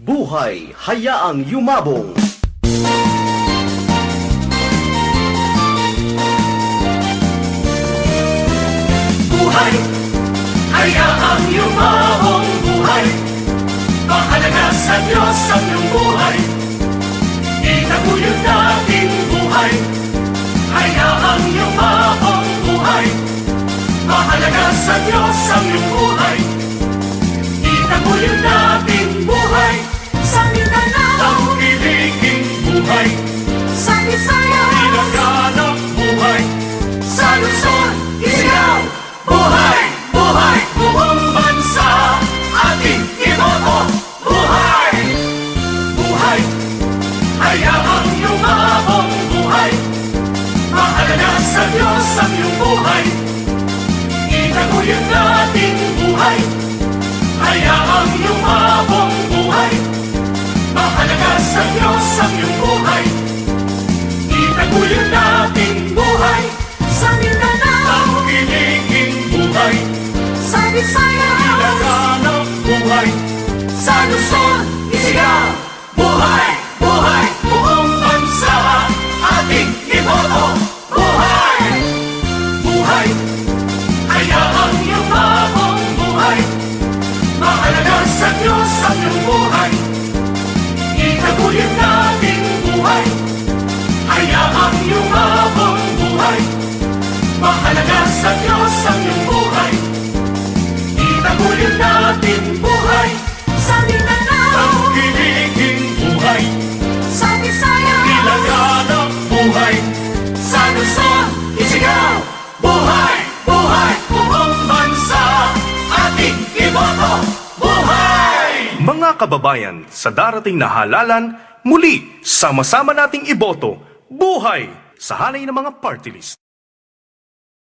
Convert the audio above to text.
Buhay hayaang yumabong. buhay Hayaang yumabong. Buhay Mahalaga sa Diyos ang iyong buhay. Itaguyod nating buhay Hayaang yumabong. Buhay Mahalaga sa Diyos ang iyong buhay Diyos ang iyong buhay. Itaguyod nating buhay. Hayaang yumabong buhay. Mahalaga sa Diyos ang iyong buhay. Itaguyod nating buhay. Sa Mindanao, Ang kiliging buhay. Sa Visayas, Ilaganap buhay. Sa Luzon, Sa Diyos ang iyong buhay. Itaguyod nating buhay. Hayaang yumabong buhay. Mahalaga sa Diyos ang iyong Mga kababayan, sa darating na halalan, muli, sama-sama nating iboto, buhay sa hanay ng mga party list.